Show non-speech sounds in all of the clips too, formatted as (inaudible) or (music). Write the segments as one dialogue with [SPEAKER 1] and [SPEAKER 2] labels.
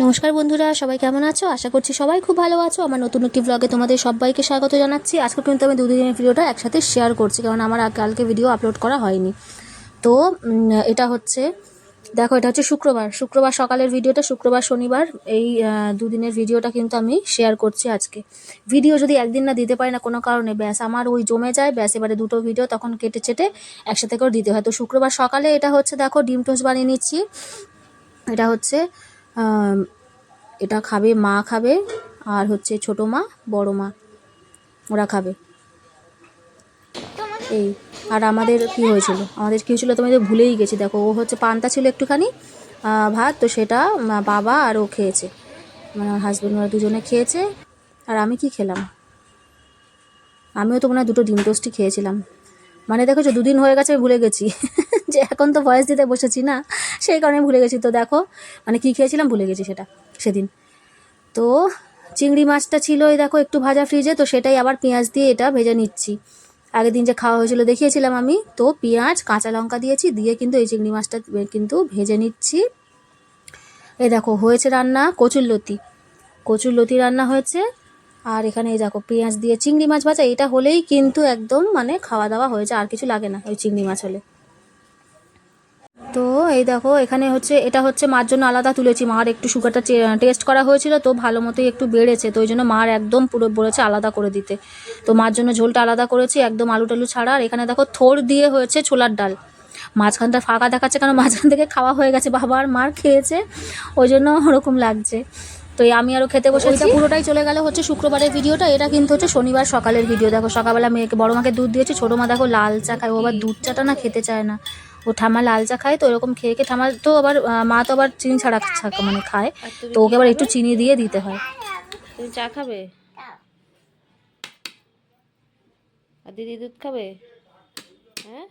[SPEAKER 1] নমস্কার বন্ধুরা, সবাই কেমন আছো? আশা করছি সবাই খুব ভালো আছো। আমার নতুন একটি ব্লগে তোমাদের সবাইকে স্বাগত জানাচ্ছি। আজকে কিন্তু আমি দুদিনের ভিডিওটা একসাথে শেয়ার করছি, কারণ আমার কালকে ভিডিও আপলোড করা হয়নি। তো এটা হচ্ছে, দেখো, এটা হচ্ছে শুক্রবার। শুক্রবার সকালের ভিডিওটা শুক্রবার শনিবার, এই দুদিনের ভিডিওটা কিন্তু আমি শেয়ার করছি আজকে। ভিডিও যদি একদিন না দিতে পারি না কোনো কারণে, ব্যাস, আমার ওই জমে যায়, ব্যাস, এবারে দুটো ভিডিও তখন কেটে চেটে একসাথে করে দিতে হয়। তো শুক্রবার সকালে এটা হচ্ছে, দেখো, ডিম টোস্ট বানিয়ে নিচ্ছি। এটা হচ্ছে এটা খাবে, মা খাবে, আর হচ্ছে ছোট মা, বড় মা, ওরা খাবে। এই, আর আমাদের কি হয়েছিল? আমাদের কি হয়েছিল? তোমাদের ভুলেই গেছি, দেখো, ও হচ্ছে পান্তা ছিল একটুখানি ভাত, তো সেটা বাবা আর ও খেয়েছে। মানে আমার হাজব্যান্ড ওরা দুজনে খেয়েছে, আর আমি কি খেলাম? আমিও তো মনে হয় দুটো ডিম টোস্টই খেয়েছিলাম। মানে দেখো যে দুদিন হয়ে গেছে, আমি ভুলে গেছি। (laughs) যে এখন তো ভয়েস দিতে বসেছি না। সেই কারণে ভুলে গেছি। তো দেখো মানে কি খেয়েছিলাম ভুলে গেছি সেটা, সেদিন। তো চিংড়ি মাছটা ছিল এই দেখো, একটু ভাজা ফ্রিজে তো সেটাই আবার পেঁয়াজ দিয়ে এটা ভেজে নিচ্ছি। আগের দিন যে খাওয়া হয়েছিল দেখিয়েছিলাম আমি, তো পেঁয়াজ, কাঁচা লঙ্কা দিয়েছি, দিয়ে কিন্তু এই চিংড়ি মাছটা কিন্তু ভেজে নিচ্ছি। এই দেখো, হয়েছে রান্না কচুর লতি। কচুর লতি রান্না হয়েছে, আর এখানে এই দেখো, পেঁয়াজ দিয়ে চিংড়ি মাছ ভাজা, এটা হলেই কিন্তু একদম মানে খাওয়া দাওয়া হয়েছে আর কিছু লাগে না ওই চিংড়ি মাছ হলে। তো এই দেখো এখানে হচ্ছে এটা হচ্ছে মার জন্য আলাদা তুলেছি। মার একটু সুগারটা টেস্ট করা হয়েছিল তো ভালো মতোই একটু বেড়েছে তো ওই জন্য মার একদম পুরো বলেছে আলাদা করে দিতে। তো মার জন্য ঝোলটা আলাদা করেছি একদম আলু টালু ছাড়া। আর এখানে দেখো থোর দিয়ে হয়েছে ছোলার ডাল। মাঝখানটা ফাঁকা দেখাচ্ছে কারণ মাঝখান থেকে খাওয়া হয়ে গেছে বাবা আর মার খেয়েছে ওই জন্য ওরকম লাগছে। তো এই আমি আরও খেতে বসে ওইটা পুরোটাই চলে গেল হচ্ছে শুক্রবারের ভিডিওটা এটা কিন্তু হচ্ছে শনিবার সকালের ভিডিও। দেখো সকালবেলা মেয়েকে বড় মাকে দুধ দিয়েছি ছোটো মা দেখো লাল চা খায় ও আবার দুধ চাটা না খেতে চায় না। ও ঠামা লাল চা খায় তো এরকম খেয়ে খেয়ে ঠামা তো আবার মা তো আবার চিনি ছাড়া চা- মানে খায়। তো ওকে আবার একটু চিনি দিয়ে দিতে হয়।
[SPEAKER 2] তুমি চা খাবে? আর দিদি দুধ খাবে? হ্যাঁ?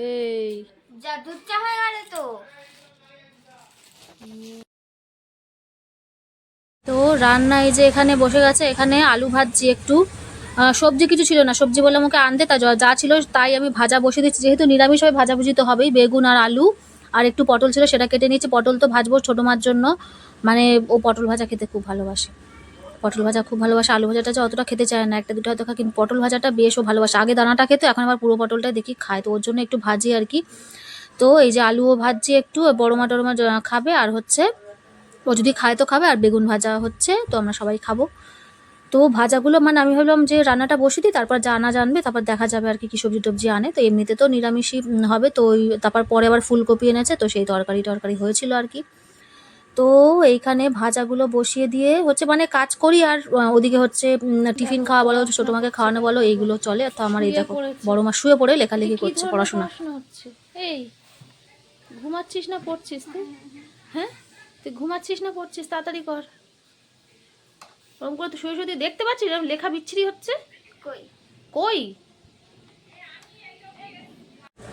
[SPEAKER 2] এই।
[SPEAKER 3] যা দুধ চা হয়ে গেল তো।
[SPEAKER 1] তো রান্না এই যে এখানে বসে গেছে এখানে আলু ভাজছি একটু। সবজি কিছু ছিল না। সবজি বললাম ওকে আনতে। তা যা- ছিল তাই আমি ভাজা বসিয়ে দিচ্ছি। যেহেতু নিরামিষ হয় ভাজাভুজি তো হবেই। বেগুন আর আলু আর একটু পটল ছিল সেটা কেটে নিয়েছি। পটল তো ভাজবো ছোটো মার জন্য। মানে ও পটল ভাজা খেতে খুব ভালোবাসে। পটল ভাজা খুব ভালোবাসে। আলু ভাজাটা যে অতটা খেতে চায় না। একটা দুটো হয়তো খায়, কিন্তু পটল ভাজাটা বেশও ভালোবাসে। আগে দানাটা খেতে এখন আবার পুরো পটলটা দেখি খায়। তো ওর জন্য একটু ভাজি আর কি। তো এই যে আলুও ভাজছি একটু বড় মা টড়মা জ- খাবে। আর হচ্ছে ও যদি খায় তো খাবে আর বেগুন ভাজা হচ্ছে তো আমরা সবাই খাব। তো ভাজাগুলো মানে আমি ভাবলাম যে রান্নাটা বসিয়ে দিই তারপর যা আনা জানবে তারপর দেখা যাবে আর কি কী সবজি টবজি আনে। তো এমনিতে তো নিরামিষই হবে তো ওই তারপর পরে আবার ফুলকপি এনেছে তো সেই তরকারি টরকারি হয়েছিল আর কি। তো এইখানে ভাজাগুলো বসিয়ে দিয়ে হচ্ছে মানে কাজ করি আর ওদিকে হচ্ছে টিফিন খাওয়া বলো ছোটো মাকে খাওয়ানো বলো এইগুলো চলে। তো আমার এই দেখো। বড় মা শুয়ে পড়ে লেখালেখি করছে পড়াশোনা।
[SPEAKER 2] এই ঘুমাচ্ছিস না পড়ছিস তুই? হ্যাঁ? তুই ঘুমাচ্ছিস না পড়ছিস? তাড়াতাড়ি কর। ওরকম করে তুই শুয়ে শুয়ে দেখতে পাচ্ছিস? এরকম লেখা বিচ্ছিরি হচ্ছে?
[SPEAKER 3] কই?
[SPEAKER 2] কই?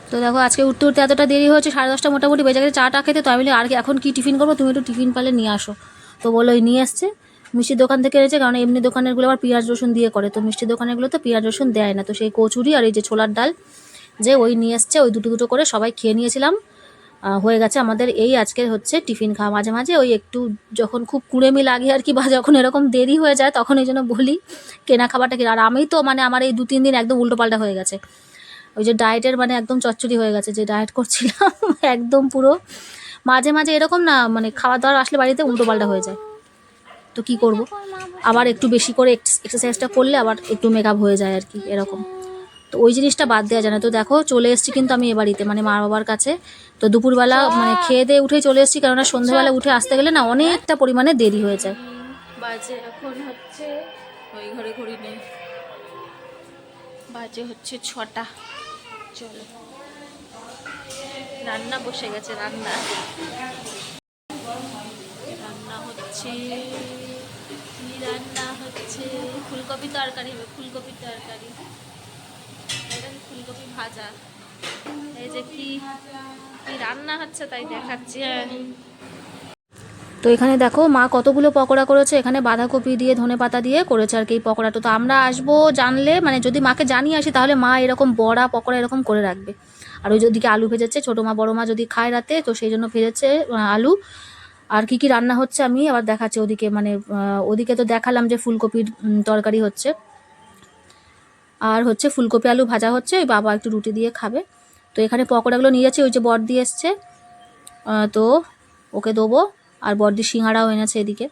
[SPEAKER 1] তো দেখো আজকে উঠতে উঠতে এতটা দেরি হয়েছে সাড়ে দশটা মোটামুটি বেজে গেছে চাটা খেতে। তো আমি আর এখন কি টিফিন করব? তুমি একটু টিফিন পালে নিয়ে আসো। তো বলো নিয়ে আসছে মিষ্টির দোকান থেকে এনেছে কারণ এমনি দোকানেরগুলো আবার পেঁয়াজ রসুন দিয়ে করে। তো মিষ্টির দোকানেরগুলো তো পেঁয়াজ রসুন দেয় না। তো সেই কচুরি আর এই যে ছোলার ডাল যে ওই নিয়ে এসছে ওই দুটো দুটো করে সবাই খেয়ে নিয়েছিলাম। হয়ে গেছে। আমাদের এই আজকে হচ্ছে টিফিন খাওয়া। মাঝে মাঝে ওই একটু যখন খুব কুড়েমি লাগে আর কি, বা যখন এরকম দেরি হয়ে যায়, তখন এই জন্য বলি কেনা খাবারটা কেনা। আর আমি তো মানে আমার এই দু তিন দিন একদম উল্টোপাল্টা হয়ে গেছে। ওই যে ডায়েটের মানে একদম চচ্চড়ি হয়ে গেছে, যে ডায়েট করছিলাম, (laughs) একদম পুরো। মাঝে মাঝে এরকম না মানে খাওয়া দাওয়ার আসলে বাড়িতে উল্টোপাল্টা হয়ে যায়। তো কি করব? আবার একটু বেশি করে এক্সারসাইজটা করলে আবার একটু মেকআপ হয়ে যায় আর কি, এরকম। তো ওই জিনিসটা বাদ দেওয়া যায় না। তো দেখো চলে এসেছি কিন্তু আমি এ বাড়িতে মানে মা বাবার কাছে। তো দুপুরবেলা মানে খেয়ে দিয়ে উঠেই চলে এসেছি কেননা সন্ধ্যেবেলা উঠে আসতে গেলে না অনেকটা পরিমাণে দেরি হয়ে যায়।
[SPEAKER 2] বাজে এখন হচ্ছে ওই ঘরে ঘড়ি নেই বাজে হচ্ছে ছটা। চলো। রান্না বসে গেছে রান্না। রান্না হচ্ছে রান্না হচ্ছে? ফুলকপি তরকারি হবে ফুলকপির তরকারি। কি ফুলকপি ভাজা। এই যে কি কি রান্না হচ্ছে তাই দেখাচ্ছি হ্যাঁ।
[SPEAKER 1] তো এখানে দেখো, মা কতগুলো পকোড়া করেছে, এখানে বাঁধাকপি দিয়ে, ধনে পাতা দিয়ে করেছে আর কি এই পকোড়াটা। তো আমরা আসব জানলে মানে যদি মাকে জানিয়ে আসি, তাহলে মা এরকম বড়া পকোড়া এরকম করে রাখবে। আর ওই ওদিকে আলু ভেজেছে, ছোটো মা, বড়ো মা যদি খায় রাতে, তো সেই জন্য ভেজেছে আলু। আর কি কি রান্না হচ্ছে আমি আবার দেখাচ্ছি ওদিকে মানে ওদিকে তো দেখালাম যে ফুলকপির তরকারি হচ্ছে। আর হচ্ছে ফুলকপি আলু ভাজা হচ্ছে, ওই বাবা একটু রুটি দিয়ে খাবে। তো এখানে পকোড়াগুলো নিয়ে যাচ্ছে, ওই যে বর দিয়ে এসছে। তো ওকে দেবো, আর বর্দি সিঙ্গাড়াও এনেছে এদিকে।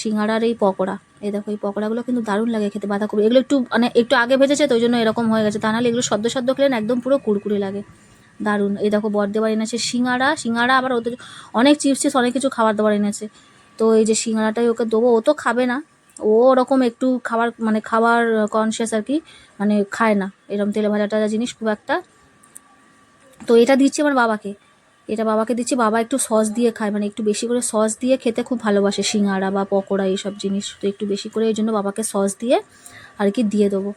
[SPEAKER 1] সিঙ্গাড়ার এই পকোড়া। এই দেখো, এই পকোড়াগুলো কিন্তু দারুণ লাগে খেতে, বাঁধাকপি। এগুলো একটু মানে একটু আগে ভেজেছে, তো ওই জন্য এরকম হয়ে গেছে। তা নাহলে এগুলো সদ্য সদ্য খেলে একদম পুরো কুড়কুড়ি লাগে। দারুণ। এই দেখো বর দেবার এনেছে সিঙ্গাড়া সিঙ্গাড়া আবার ওদের অনেক চিপস চিপস অনেক কিছু খাবার দাবার এনেছে। তো এই যে সিঙ্গাড়াটাই ওকে দেবো, ও তো খাবে না। ও ওরকম একটু খাবার মানে খাবার কনসিয়াস আর কি মানে খায় না। এরকম তেলে ভাজা টাজা জিনিস খুব একটা। তো এটা দিচ্ছি আমার বাবাকে। এটা বাবাকে দিচ্ছি, বাবা একটু সস দিয়ে খায় মানে একটু বেশি করে সস দিয়ে খেতে খুব ভালোবাসে সিঙ্গাড়া বা পকোড়া এইসব জিনিস। তো একটু বেশি করে এই জন্য বাবাকে সস দিয়ে আর কি দিয়ে দেবো।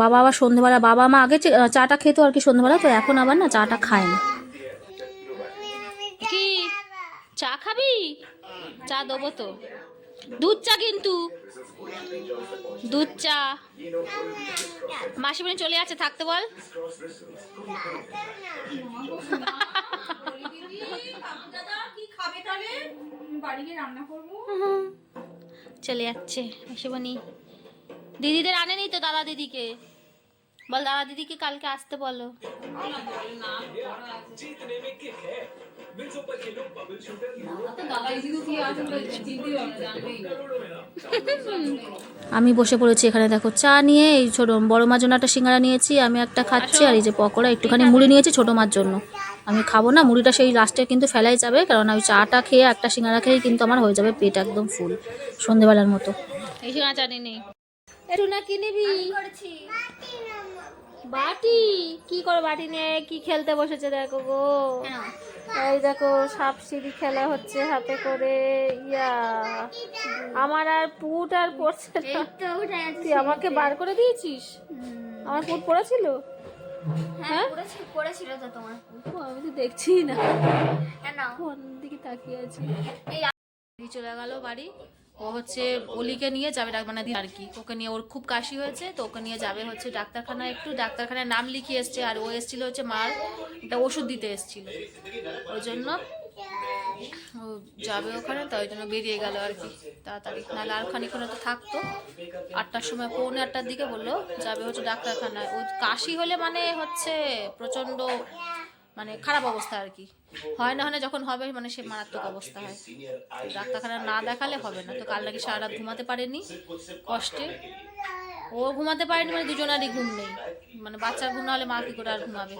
[SPEAKER 1] বাবা আবার সন্ধেবেলা, বাবা মা আগে চাটা খেতো আর কি সন্ধেবেলা, তো এখন আবার না চাটা খায় না।
[SPEAKER 2] চা খাবি? চা দেবো তো। দুধ চা কিন্তু। দুধ চা। মাসিমণি চলে আছে থাকতে বল। চলে যাচ্ছে মাসিমণি। দিদিদের আনেনি তো দাদা দিদিকে? বল দাদা দিদিকে কালকে আসতে বলো।
[SPEAKER 1] আমি বসে পড়েছি এখানে দেখো চা নিয়ে এই ছোট বড় মার জন্য একটা সিঙ্গারা নিয়েছি আমি একটা খাচ্ছি আর এই যে পকোড়া একটুখানি মুড়ি নিয়েছি ছোটো মার জন্য। আমি খাব না মুড়িটা সেই লাস্টে কিন্তু ফেলাই যাবে কারণ ওই চাটা খেয়ে একটা সিঙ্গারা খেয়েই কিন্তু আমার হয়ে যাবে পেট একদম ফুল সন্ধেবেলার মতো।
[SPEAKER 2] এই সময় জানি নেই একটু না কি নিবি?
[SPEAKER 3] করেছি।
[SPEAKER 2] বাটি? কি করে বাটি নিয়ে? কি খেলতে বসেছে দেখো গো। এই দেখো সাপ সিঁড়ি খেলা হচ্ছে হাতে করে। ইয়া। আমার আর পুট আর পড়ছে তুই আমাকে বার করে দিয়েছিস? আমার পুট পড়েছিল?
[SPEAKER 3] হ্যাঁ তো তোমার
[SPEAKER 2] আমি তো দেখছি না।
[SPEAKER 3] কেন?
[SPEAKER 2] দিকে তাকিয়ে আছি? চলে গেল বাড়ি। ও হচ্ছে অলিকে নিয়ে যাবে মানে আর কি। ওকে নিয়ে ওর খুব কাশি হয়েছে, তো ওকে নিয়ে যাবে হচ্ছে ডাক্তারখানায়। একটু ডাক্তারখানায় নাম লিখিয়ে এসছে, আর ও এসেছিল হচ্ছে মার একটা ওষুধ দিতে এসেছিল। ওই জন্য ও যাবে ওখানে, তো ওই জন্য বেরিয়ে গেল আর কি তাড়াতাড়ি। নাহলে আর খানিক্ষণ তো থাকতো। আটটার সময়, পৌনে আটটার দিকে বলল, যাবে হচ্ছে ডাক্তারখানায়। ও কাশি হলে মানে হচ্ছে প্রচণ্ড মানে খারাপ অবস্থা আর কি। হয় না হয় না যখন হবে মানে সে মারাত্মক অবস্থা হয়। ডাক্তারখানা না দেখালে হবে না। তো কাল নাকি সারা রাত ঘুমাতে পারেনি, কষ্টে। ও ঘুমাতে পারেনি মানে দুজনারই ঘুম নেই। মানে বাচ্চার ঘুম না হলে মা কি করে আর ঘুমাবে?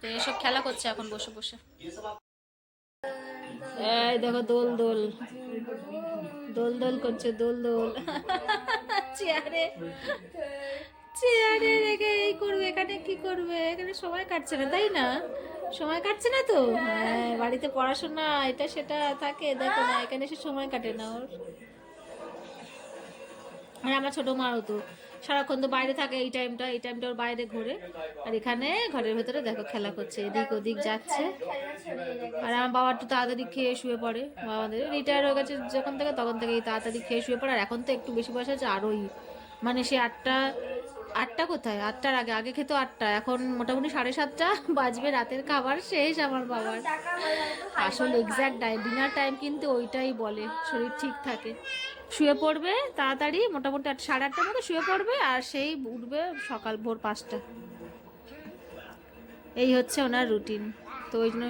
[SPEAKER 2] তো এসব খেলা করছে এখন বসে বসে। এই দেখো দোল দোল। দোল দোল করছে, দোল দোল। (laughs) চেয়ারে। চেয়ারে রেখে এই করবে, এখানে কি করবে? এখানে সময় কাটছে না, তাই না? সময় কাটছে না তো? হ্যাঁ বাড়িতে পড়াশোনা, এটা সেটা থাকে, দেখো না, এখানে এসে সময় কাটে না ওর। আর আমার ছোট মারও তো। সারাক্ষণ তো বাইরে থাকে, এই টাইমটা এই টাইমটা ওর বাইরে ঘোরে। আর এখানে ঘরের ভেতরে দেখো খেলা করছে, এদিক ওদিক যাচ্ছে। আর আমার বাবা একটু তাড়াতাড়ি খেয়ে শুয়ে পড়ে, বাবাদের রিটায়ার হয়ে গেছে যখন থেকে, তখন থেকেই তাড়াতাড়ি খেয়ে শুয়ে পড়ে। আর এখন তো একটু বেশি বয়স আছে আরোই। মানে সে আটটা আটটা কোথায়? আটটার আগে আগে খেতো আটটা, এখন মোটামুটি সাড়ে সাতটা, বাজবে রাতের খাবার শেষ আমার বাবার। আসলে এক্স্যাক্ট ডিনার টাইম কিন্তু ওইটাই বলে, শরীর ঠিক থাকে। শুয়ে পড়বে তাড়াতাড়ি, মোটামুটি সাড়ে আটটার মতো শুয়ে পড়বে আর সেই উঠবে সকাল ভোর পাঁচটা। এই হচ্ছে ওনার রুটিন তো ওই জন্য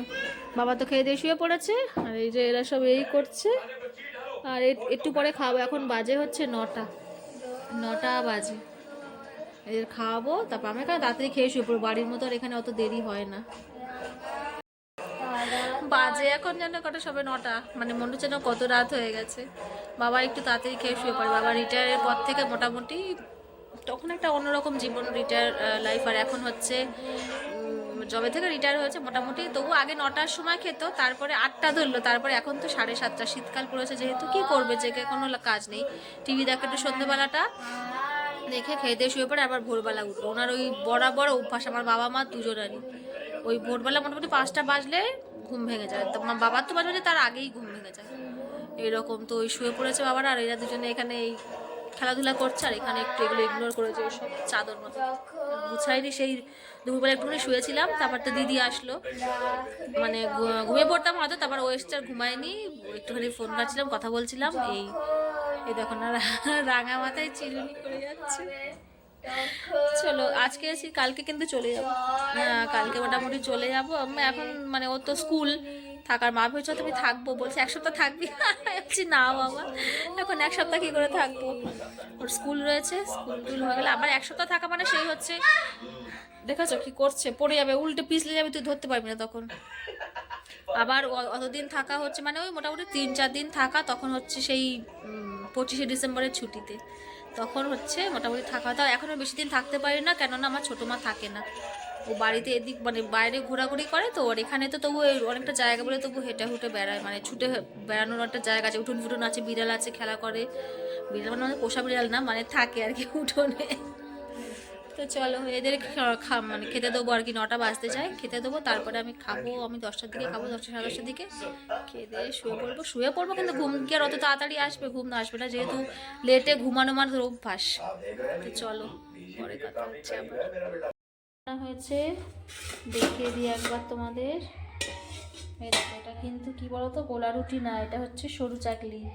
[SPEAKER 2] বাবা তো খেয়ে দিয়ে শুয়ে পড়েছে, আর এই যে এরা সব এই করছে। আর একটু পরে খাব, এখন বাজে হচ্ছে নটা। নটা বাজে। এদের খাওয়াবো, তারপর আমি এখানে তাড়াতাড়ি খেয়ে শুয়ে পড়ব। বাড়ির মতো আর এখানে অত দেরি হয় না। বাজে এখন যেন কটা, সবে নটা। মানে মনে হচ্ছে কত রাত হয়ে গেছে। বাবা একটু তাড়াতাড়ি খেয়ে শুয়ে পড়ে। বাবা রিটায়ারের পর থেকে মোটামুটি তখন একটা অন্যরকম জীবন রিটায়ার লাইফ আর এখন হচ্ছে যবে থেকে রিটায়ার হয়েছে মোটামুটি। তবু আগে নটার সময় খেত, তারপরে আটটা ধরলো। তারপরে এখন তো সাড়ে সাতটা। শীতকাল পড়েছে যেহেতু, কি করবে? যে কোনো কাজ নেই। টিভি দেখে একটু সন্ধ্যেবেলাটা দেখে দিয়ে শুয়ে পড়ে আবার ভোরবেলা উঠবো ওনার ওই বরাবর অভ্যাস, আমার বাবা মা দুজনারই। ওই ভোরবেলা মোটামুটি পাঁচটা বাজলে ঘুম ভেঙে যায়। তো আমার বাবার তো বাজবে তার আগেই ঘুম ভেঙে যায়। এরকম তো ওই শুয়ে পড়েছে বাবারা, আর এরা দুজনে এখানে এই খেলাধুলা করছে, আর এখানে একটু এগুলো ইগনোর করেছে ওসব চাদর মতো। গুছাইনি সেই দুপুরবেলা একটুখানি শুয়েছিলাম, তারপর তো দিদি আসলো। মানে ঘুমিয়ে পড়তাম হয়তো, তারপর ও এসছে আর ঘুমায়নি। একটুখানি ফোন কাটছিলাম কথা বলছিলাম, এই এই দেখো না, রাঙা মাথায় চিরুনি করে যাচ্ছে। চলো, আজকে আছি, কালকে কিন্তু চলে যাব। হ্যাঁ কালকে মোটামুটি চলে যাব। এখন মানে ও তো স্কুল থাকার মা ভেবেছ তুমি থাকব। বলছে, এক সপ্তাহ থাকবি? বলছি, না বাবা, এখন এক সপ্তাহ কী করে থাকব? ওর স্কুল রয়েছে, স্কুল টুল হয়ে গেলে আবার এক সপ্তাহ থাকা মানে সেই হচ্ছে, দেখেছ কি করছে? পড়ে যাবে, উল্টে পিছলে যাবে, তুই ধরতে পারবি না তখন। আবার অতদিন থাকা হচ্ছে মানে ওই মোটামুটি তিন চার দিন থাকা, তখন হচ্ছে সেই পঁচিশে ডিসেম্বরের ছুটিতে। তখন হচ্ছে মোটামুটি থাকা তাও এখনও বেশি দিন থাকতে পারি না, কেননা আমার ছোটো মা থাকে না। ও বাড়িতে এদিক মানে বাইরে ঘোরাঘুরি করে তো ওর এখানে তো তবু অনেকটা জায়গা বলে তবু হেঁটে হুটে বেড়ায়। মানে ছুটে বেড়ানোর একটা জায়গা আছে উঠোন ফুটুন আছে, বিড়াল আছে, খেলা করে। বিড়াল মানে পোষা বিড়াল না মানে থাকে আর কি উঠোনে। তো চলো, এদের খা- মানে খেতে দেবো আর কি, নটা বাজতে যায়, খেতে দেবো, তারপরে আমি খাব, আমি দশটার দিকে খাব, দশটা সাড়ে দশটার দিকে। খেয়ে শুয়ে পড়ব শুয়ে পড়ব কিন্তু ঘুম কি আর অত তাড়াতাড়ি আসবে, ঘুম আসবে না, যেহেতু লেটে ঘুমানো আমার অভ্যাস। তো চলো, পরে কথা হচ্ছে আবার। হয়েছে, দেখিয়ে দিই একবার তোমাদের। এটা কিন্তু কি বলতো, গোলা রুটি না, এটা হচ্ছে সরু চাকলি।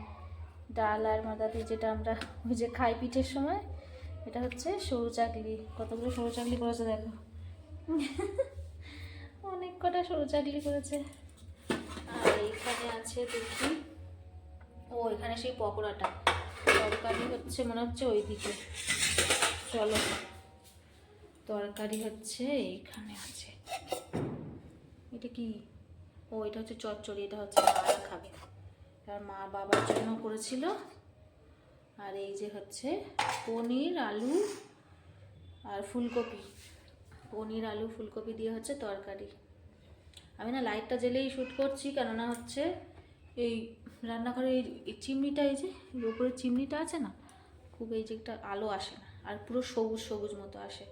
[SPEAKER 2] ডাল আর মাদা দিয়ে যেটা আমরা ওই যে খাই পিঠের সময় এটা হচ্ছে সরু চাকলি। কতগুলো সরু চাকলি করেছে দেখো। অনেক কটা সরু চাকলি করেছে আর এইখানে আছে দেখি। ও, এখানে সেই পকোড়াটা। তরকারি হচ্ছে মনে হচ্ছে ওইদিকে। চলো। তরকারি হচ্ছে এইখানে আছে। এটা কি? ও, এটা হচ্ছে চচ্চড়ি। এটা হচ্ছে মা খাবে। আর মা বাবার জন্য করেছিল আর এই যে হচ্ছে পনির, আলু আর ফুলকপি। পনির, আলু, ফুলকপি দিয়ে হচ্ছে তরকারি। আমি না লাইটটা জ্বেলেই শ্যুট করছি, কেননা হচ্ছে এই রান্নাঘরে এই চিমনিটা, এই যে উপরে চিমনিটা আছে না, খুব এই যে একটা আলো আসে না, আর পুরো সবুজ সবুজ মতো আসে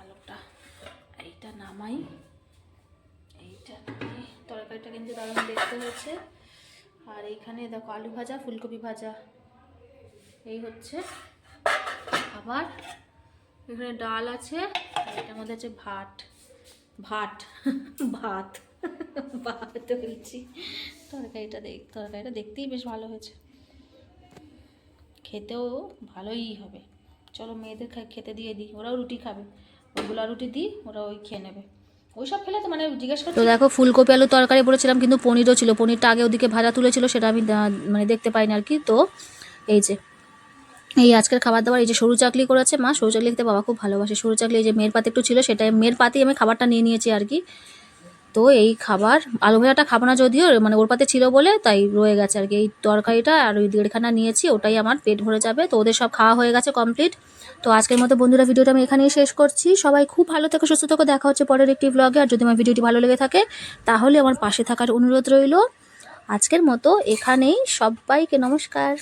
[SPEAKER 2] আলোটা। এইটা নামাই। এইটা নামাই তরকারিটা কিন্তু দারুণ দেখতে হয়েছে। আর এইখানে দেখো আলু ভাজা, ফুলকপি ভাজা। এই হচ্ছে আবার এখানে ডাল আছে এটার মধ্যে আছে ভাত। ভাত ভাত ভাত বলছি। তরকারিটা দেখ, তরকারিটা দেখতেই বেশ ভালো হয়েছে। খেতেও ভালোই হবে। চলো মেয়েদের খেতে দিয়ে দিই, ওরাও রুটি খাবে। ওগুলো রুটি দিই ওরা ওই খেয়ে নেবে। ওই সব খেলে তো মানে জিজ্ঞেস করছি তো দেখো ফুলকপি আলু তরকারি বলেছিলাম, কিন্তু পনিরও ছিল। পনিরটা আগে ওদিকে ভাজা তুলেছিল, সেটা আমি মানে দেখতে পাইনি আর কি। তো এই যে এই আজকের খাবার দাবার এই যে সরু চাকলি করেছে মা, সরু চাকলি খেতে বাবা খুব ভালোবাসে। সরু চাকলি এই যে মেয়ের পাতে একটু ছিল, সেটাই মেয়ের পাতেই আমি খাবারটা নিয়ে নিয়েছি আর কি। তো এই খাবার, আলু ভাজাটা খাব না যদিও মানে ওর পাতে ছিল বলে তাই রয়ে গেছে আর কি। এই তরকারিটা আর ওই দেড়খানা নিয়েছি, ওটাই আমার পেট ভরে যাবে। তো ওদের সব খাওয়া হয়ে গেছে কমপ্লিট তো আজকের মতো বন্ধুরা, ভিডিওটা আমি এখানেই শেষ করছি। সবাই খুব ভালো থেকে, সুস্থ থেকো। দেখা হচ্ছে পরের একটি ব্লগে আর যদি আমার ভিডিওটি ভালো লেগে থাকে, তাহলে আমার পাশে থাকার অনুরোধ রইল। আজকের মতো এখানেই, সবাইকে নমস্কার।